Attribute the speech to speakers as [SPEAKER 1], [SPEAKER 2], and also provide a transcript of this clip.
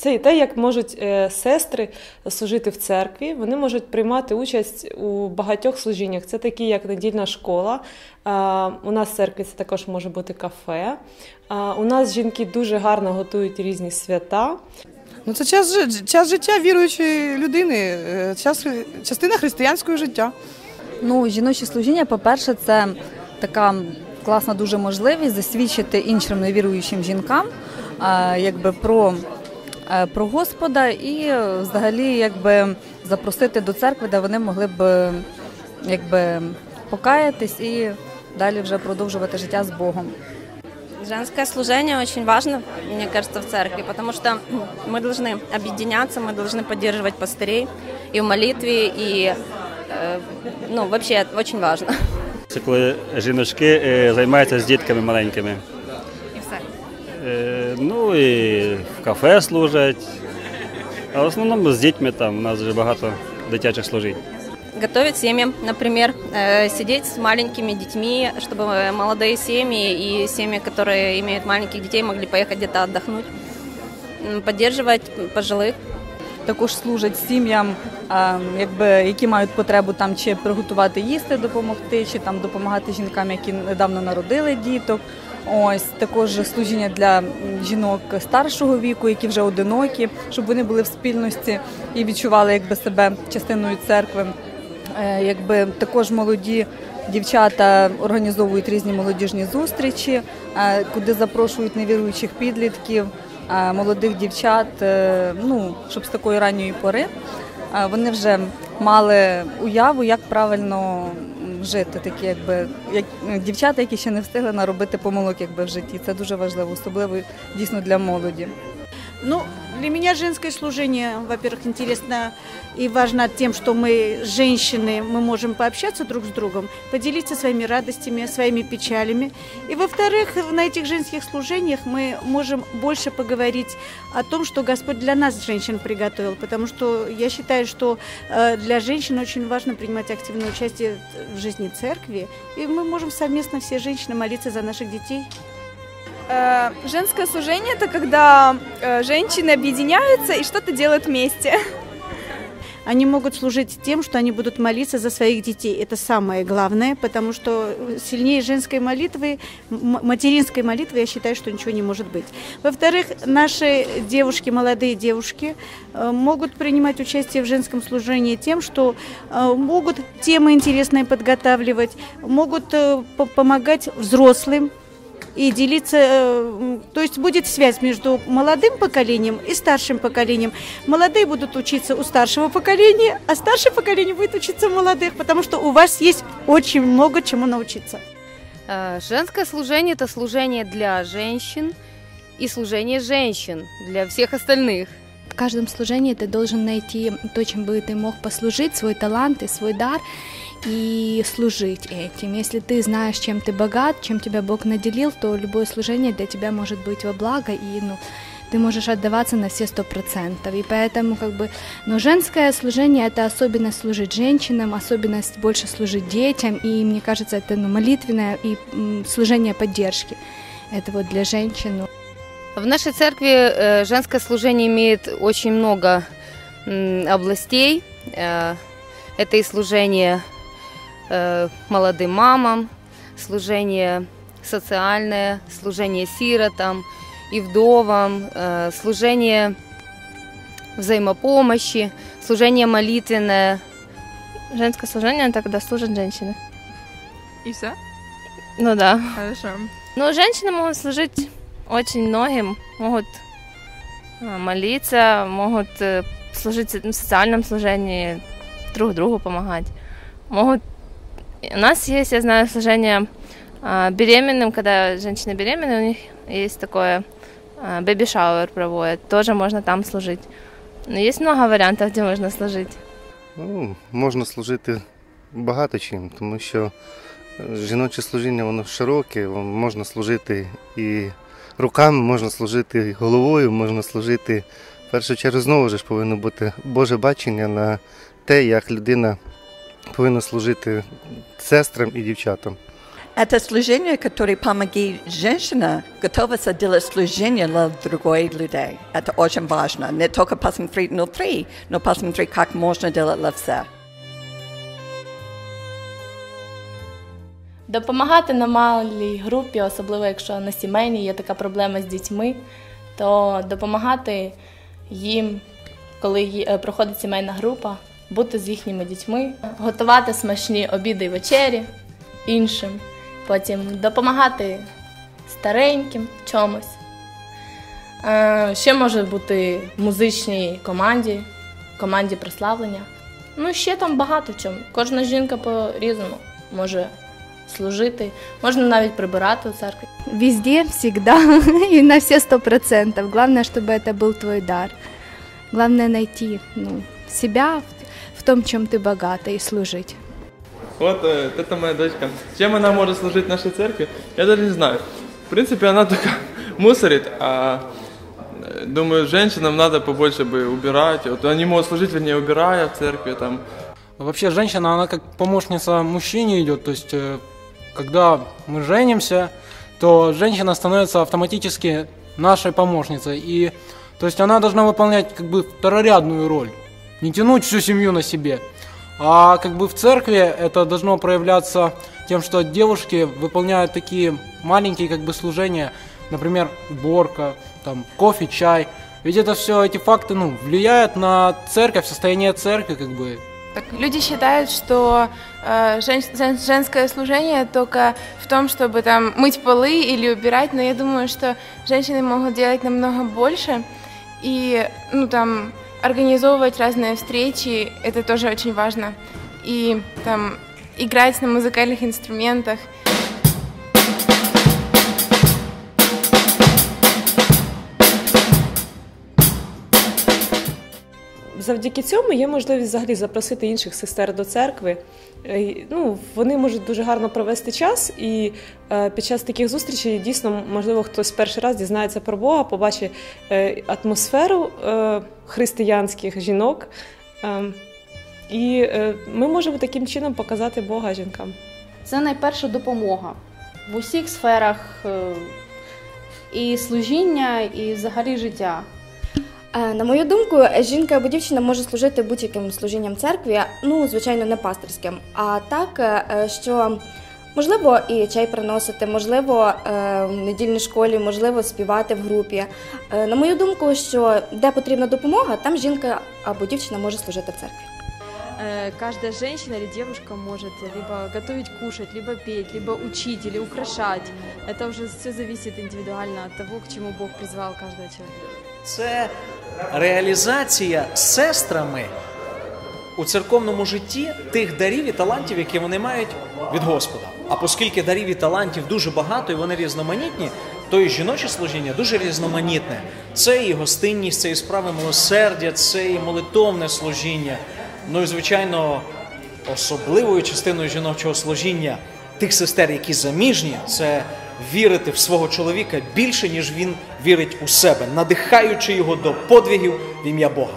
[SPEAKER 1] Це і те, як можуть е, сестри служити в церкві. Вони можуть приймати участь у багатьох служіннях. Це такі, як недільна школа. У нас в церкві це також може бути кафе. У нас жінки дуже гарно готують різні свята.
[SPEAKER 2] Ну, це час час життя віруючої людини, е, час частина християнського життя.
[SPEAKER 3] Ну, жіночі служіння, по-перше, це така класна дуже можливість засвідчити іншим невіруючим жінкам, якби про про Господа і взагалі якби запросити до церкви, де вони могли б якби покаятись і далі вже продовжувати життя з Богом.
[SPEAKER 4] Женское служение очень важно, мне кажется, в церкви, потому что мы должны объединяться, мы должны поддерживать пастырей и в молитве, и э, ну, вообще очень важно.
[SPEAKER 5] Це коли жіночки займаються з дітками маленькими.
[SPEAKER 4] І все.
[SPEAKER 5] Ну і в кафе служать, а в основному з дітьми там у нас вже багато дитячих служінь.
[SPEAKER 4] готовить семьям, например, э, сидеть с маленькими детьми, чтобы молодые семьи и семьи, которые имеют маленьких детей, могли поехать где-то отдохнуть, поддерживать пожилых.
[SPEAKER 3] Також служать сім'ям, якби які мають потребу там чи приготувати їсти, допомогти, чи там допомагати жінкам, які недавно народили діток. Ось також служіння для жінок старшого віку, які вже одинокі, щоб вони були в спільності і відчували якби себе частиною церкви. Е, якби також молоді дівчата організовують різні молодіжні зустрічі, е, куди запрошують невіруючих підлітків, е, молодих дівчат. Ну щоб з такої ранньої пори вони вже мали уяву, як правильно жити, такі, якби як дівчата, які ще не встигли наробити помилок, якби в житті. Це дуже важливо, особливо дійсно для молоді.
[SPEAKER 6] Ну, для меня женское служение, во-первых, интересно и важно тем, что мы, женщины, мы можем пообщаться друг с другом, поделиться своими радостями, своими печалями. И, во-вторых, на этих женских служениях мы можем больше поговорить о том, что Господь для нас, женщин, приготовил. Потому что я считаю, что э, для женщин очень важно принимать активное участие в жизни церкви. И мы можем совместно все женщины молиться за наших детей.
[SPEAKER 7] Э, женское служение – это когда э, женщины объединяются и что-то делают вместе.
[SPEAKER 6] Они могут служить тем, что они будут молиться за своих детей. Это самое главное, потому что сильнее женской молитвы, материнской молитвы, я считаю, что ничего не может быть. Во-вторых, наши девушки, молодые девушки, э, могут принимать участие в женском служении тем, что могут темы интересные подготавливать, могут помогать взрослым, и делиться, э, то есть будет связь между молодым поколением и старшим поколением. Молодые будут учиться у старшего поколения, а старшее поколение будет учиться у молодых, потому что у вас есть очень много чему научиться.
[SPEAKER 8] Э, женское служение – это служение для женщин и служение женщин для всех остальных.
[SPEAKER 9] В каждом служении ты должен найти то, чем бы ты мог послужить, свой талант и свой дар – и служить этим. Если ты знаешь, чем ты богат, чем тебя Бог наделил, то любое служение для тебя может быть во благо, и ну, ты можешь отдаваться на все сто процентов. И поэтому как бы, но женское служение это особенность служить женщинам, особенность больше служить детям, и мне кажется, это ну, молитвенное и служение поддержки. Это вот для женщин.
[SPEAKER 8] В нашей церкви э, женское служение имеет очень много областей. Э, это и служение молодым мамам, служение социальное, служение сиротам и вдовам, э, служение взаимопомощи, служение молитвенное.
[SPEAKER 7] Женское служение это когда служат женщины.
[SPEAKER 10] И все?
[SPEAKER 7] Ну да.
[SPEAKER 10] Хорошо.
[SPEAKER 7] Ну, женщины могут служить очень многим, могут э, молиться, могут служить в социальном служении, друг другу помогать, могут У нас есть, я знаю, служение беременным, когда женщины беременны, у них есть такое бэби-шауэр проводят, тоже можно там служить. Но есть много варіантів, де можна служити.
[SPEAKER 11] Ну, Можна служити багато чим, тому що е, жіноче служіння воно широке, можна служити і руками, можна служити і головою, можна служити. В першу чергу знову ж повинно бути Боже бачення на те, як людина повинна служити сестрам і дівчатам.
[SPEAKER 10] Это служение, которое помогает женщине готовиться делать служение для другой людей. Это очень важно. Не только посмотреть внутри, но посмотреть, как можно делать для всех.
[SPEAKER 12] Допомагати на малій групі, особливо якщо на сімейній є така проблема з дітьми, то допомагати їм, коли е, проходить сімейна група, бути з їхніми дітьми, готувати смачні обіди і вечері іншим, потім допомагати стареньким в чомусь. Е, Ще може бути в музичній команді, команді прославлення. Ну, ще там багато в чому. Кожна жінка по-різному може служити, можна навіть прибирати у церкві.
[SPEAKER 9] Везде, всегда и на все сто процентов. Главное, чтобы это был твой дар. Главное найти ну, себя в, в том, чем ты богата, и служить.
[SPEAKER 13] Вот э, это моя дочка. Чем она может служить нашей церкви, я даже не знаю. В принципе, она только мусорит, а э, думаю, женщинам надо побольше бы убирать. Вот они могут служить, вернее, убирая в церкви там.
[SPEAKER 14] Вообще женщина, она как помощница мужчине идет, то есть э, когда мы женимся, то женщина становится автоматически нашей помощницей, и то есть она должна выполнять как бы второрядную роль, не тянуть всю семью на себе, а как бы в церкви это должно проявляться тем, что девушки выполняют такие маленькие как бы служения, например, уборка, там кофе, чай, ведь это все эти факты, ну, влияют на церковь, состояние церкви, как бы,
[SPEAKER 15] Так, люди считают, что э, жен- жен- женское служение только в том, чтобы там мыть полы или убирать, но я думаю, что женщины могут делать намного больше. И ну там организовывать разные встречи, это тоже очень важно, и там играть на музыкальных инструментах.
[SPEAKER 1] Завдяки цьому є можливість взагалі запросити інших сестер до церкви. Е, Ну, вони можуть дуже гарно провести час, і е, під час таких зустрічей дійсно, можливо, хтось перший раз дізнається про Бога, побачить е, атмосферу християнських жінок. Е, і ми можемо таким чином показати Бога жінкам.
[SPEAKER 16] Це найперша допомога в усіх сферах і служіння, і взагалі життя.
[SPEAKER 17] Е, На мою думку, жінка або дівчина може служити будь-яким служінням церкві, ну, звичайно, не пастирським. А так, е, що можливо і чай приносити, можливо, е, в недільній школі, можливо, співати в групі. Е, На мою думку, що де потрібна допомога, там жінка або дівчина може служити в церкві.
[SPEAKER 18] Каждая женщина или девушка может либо готовить кушать, либо петь, либо учить или украшать. Это уже все зависит индивидуально от того, к чему Бог призвал каждого человека.
[SPEAKER 19] Це реалізація сестрами у церковному житті тих дарів і талантів, які вони мають від Господа. А оскільки дарів і талантів дуже багато і вони різноманітні, то і жіноче служіння дуже різноманітне. Це і гостинність, це і справи милосердя, це і молитовне служіння. Ну і звичайно, особливою частиною жіночого служіння тих сестер, які заміжні, це вірити в свого чоловіка більше, ніж він вірить у себе, надихаючи його до подвігів в ім'я Бога.